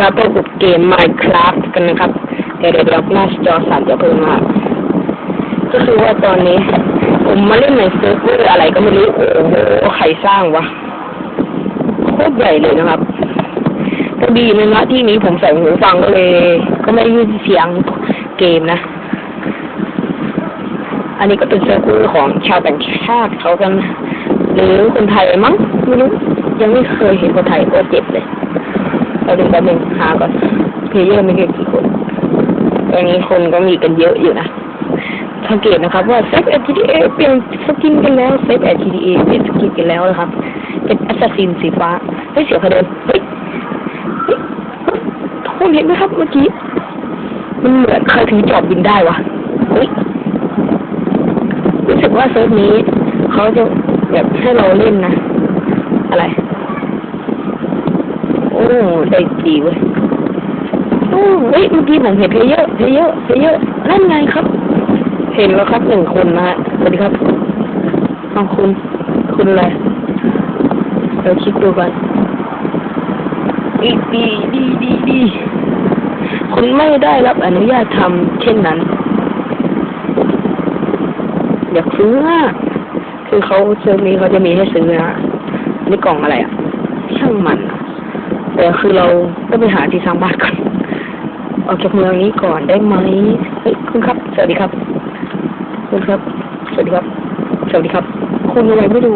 ครับพบกับเกม Minecraft กันนะครับเดี๋ยวเดี๋ยวหน้าจอสั่นจะเพิ่มมาก็คือว่าตอนนี้ ผมมาเล่นในเซิร์ฟเวอร์อะไรก็ไม่รู้ โอ้โหใครสร้างวะโคตรใหญ่เลยนะครับก็ดีนะนะที่นี้ผมใส่หูฟังก็เลย ก็ไม่ได้ยินเสียงเกมนะ อันนี้ก็เป็นเซิร์ฟเวอร์ของชาวต่างชาติเขากัน หรือคนไทยมั้งไม่รู้ยังไม่เคยเห็นคนไทยก็เจ็บเลย เราดูแป๊บนึงหาก่อนเพลเยอร์ไม่เกี่กี่คนตอนนี้คนก็มีกันเยอะอยู่นะสังเกตนะครับว่าเซฟ LTDA เปลี่ยนสกินกันแล้วเซฟ LTDA เปลี่ยนสกินกันแล้วนะครับ เป็นแอสซัสซินสีฟ้าเฮ้ยเสียงใครเดินเฮ้ยเฮ้ยทุกคนเห็นไหมครับเมื่อกี้ มันเหมือนใครถือจอบบินได้วะเฮ้ยรู้สึกว่าเซิร์ฟนี้เขาจะแบบให้เราเล่นนะ อะไร อ้ได้ดีเว้ยโอ้เฮ้ยเมื่อกี้ผมเห็นเพเยอร์เพเยอร์เพเยอร์นั่นไงครับ เห็นแล้วครับหนึ่งคนนะฮะสวัสดีครับน้องคุณคุณอะไรเดี๋ยวคิดดูก่อนดีดีดีดีดีคุณไม่ได้รับอนุญาตทำเช่นนั้น อยากซื้ออะคือเขาเซิร์ฟนี้เขาจะมีให้ซื้อนะนี่กล่องอะไรอะ ช่างมัน แต่คือเราต้องไปหาที่สร้างบ้านก่อนออกจากเมืองนี้ก่อนได้ไหมเฮ้ยคุณครับ สวัสดีครับ คุณครับ สวัสดีครับ สวัสดีครับ คุณอะไรไม่ดู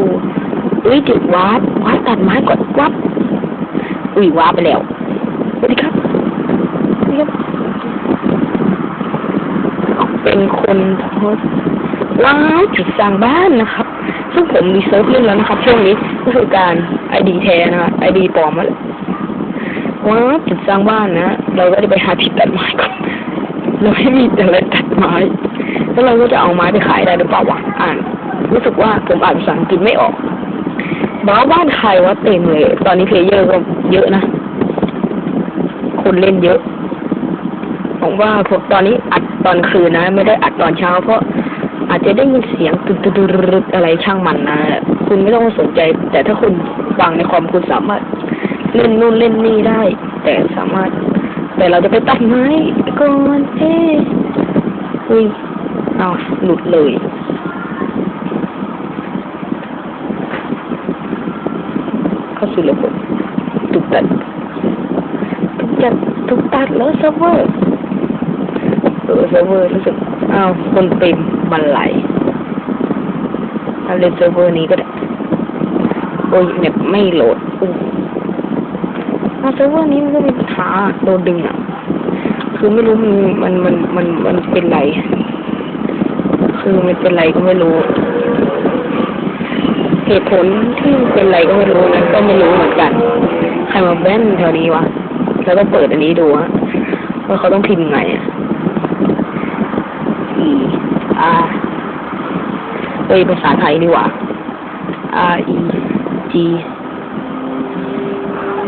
อุ้ยจุดวาร์ปวาร์ปตัดไม้ก่อนวับอุ้ยวาร์ปไปแล้วสวัสดีครับสวัสดีครับเป็นคนโพสว้าวจุดสร้างบ้านนะครับ ซึ่งผมมีเซิร์ฟเล่นแล้วนะครับ ช่วงนี้ก็คือการไอดีแท้นะครับไอดีปลอมมาเลย ว้าวจุดสร้างบ้านนะ เราก็จะไปหาที่ตัดไม้ก่อนเราไม่มีอะไรตัดไม้ แล้วเราก็จะเอาไม้ไปขายได้หรือเปล่าวะอ่าน รู้สึกว่าผมอ่านภาษาอังกฤษไม่ออกบ้าบ้านใครวะเต็มเลย ตอนนี้เพลเยอร์ก็เยอะนะ คนเล่นเยอะ ผมว่าพวกตอนนี้อัดตอนคืนนะ ไม่ได้อัดตอนเช้า เพราะอาจจะได้ยินเสียงตึ๊ดตึ๊ดตึ๊ดอะไรช่างมันนะ คุณไม่ต้องสนใจ แต่ถ้าคุณฟังในคอมคุณสามารถ เล่นนู่นเล่นนี่ได้ แต่สามารถ แต่เราจะไปตัดไม้ก่อนเอ๊ะอุ้ยเอาหลุดเลยเข้าสู่ระบบถูกตัดถูกจัดถูกตัดแล้วเซิร์ฟเวอร์เออเซิร์ฟเวอร์รู้สึกอ้าวคนเต็มบันไหลถ้าเล่นเซิร์ฟเวอร์นี้ก็ได้ โอ้ยเน็ตไม่โหลดอู้ เอาเซิร์ฟเวอร์นี้มันก็มีปัญหาโดนดึงอะ คือไม่รู้มันมันมันมันมันเป็นไร คือมันเป็นไรก็ไม่รู้ เหตุผลที่เป็นไรก็ไม่รู้นะก็ไม่รู้เหมือนกัน ใครมาแว่นแถวนี้วะ แล้วก็เปิดอันนี้ดูฮะว่าเขาต้องพิมพ์ไงอะ E R เอ้ยภาษาไทยนี่หว่า R E G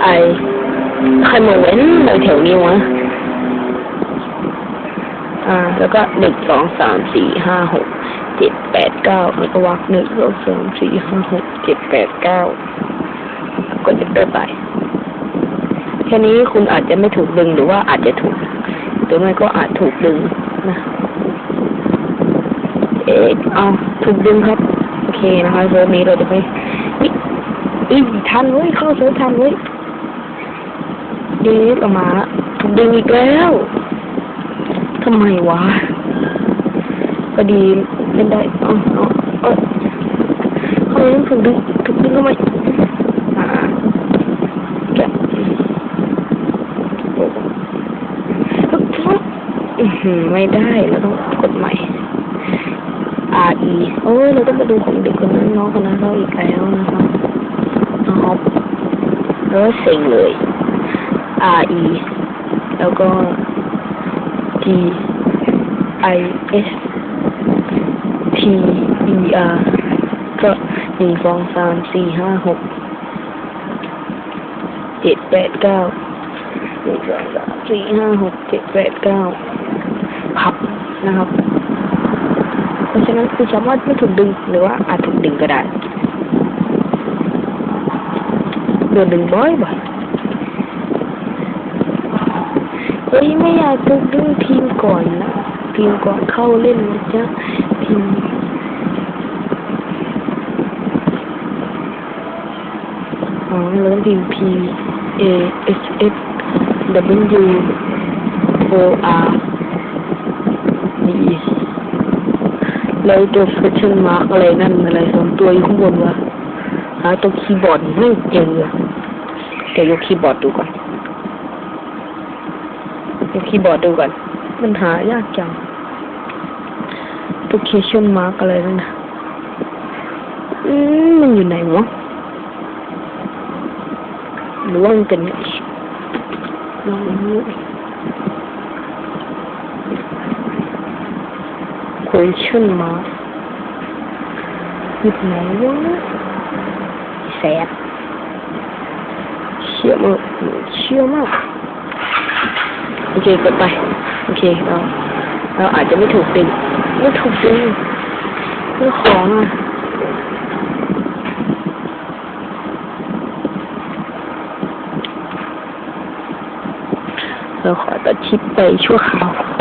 ไอ ใครมาเว้นเลยแถวนี้วะอ่า แล้วก็หนึ่งสองสามสี่ห้าหกเจ็ดแปดเก้าแล้วก็วักหนึ่งสองสามสี่ห้าหกเจ็ดแปดเก้าก็จะเดินไปแค่นี้คุณอาจจะไม่ถูกดึงหรือว่าอาจจะถูกหรือไม่ก็อาจถูกดึงนะเอ๊ะเอาถูกดึงครับ โอเคนะคะเซิร์ฟนี้เราจะไปนี่อีทันเว้ยเข้าเซิร์ฟทันเว้ย เดทออกมาถูกดึงอีกแล้วทำไมวะก็ดีเล่นได้เออเออทำไมต้องถูกดึงถูกดึงทำไมอ่าแกะโอ้โหอื้อหือไม่ได้เราต้องกดใหม่ R E โอ้ยเราต้องไปดูของเด็กคนนั้นน้องคนนั้นเราอีกแล้วนะครับอ๋อแล้วเซ็งเลย R E แล้วก็ T I S T E R ก็หนึ่งสองสามสี่ห้าหกเจ็ดแปดเก้าหนึ่งสองสามสี่ห้าหกเจ็ดแปดเก้าพับนะครับ เพราะฉะนั้นคุณสามารถไม่ถูกดึงหรือว่าอาจถูกดึงก็ได้โดนดึงบ่อยบ่อย เฮ้ยไม่อยากถูกดึงพิมก่อนนะพิมก่อนเข้าเล่นนะจ๊ะพิมอ๋อเราต้องพิม P A S S W O R D แล้วตัว question mark อะไรนั่นอะไรสองตัวอยู่ข้างบนวะหาตัวคีย์บอร์ดไม่เจออะเดี๋ยวยกคีย์บอร์ดดูก่อน ยกคีย์บอร์ดดูก่อน มันหายากจังตัว question mark อะไรนั่นนะอืมมันอยู่ไหนวะหรือว่ามันเป็นลองดู question mark อยู่ไหนวะแสบเชี่ยมากเชี่ยมาก โอเคกดไป โอเคเราเราอาจจะไม่ถูกดึงไม่ถูกดึงเรื่องของอะเราขอตัดชิปไปชั่วคราว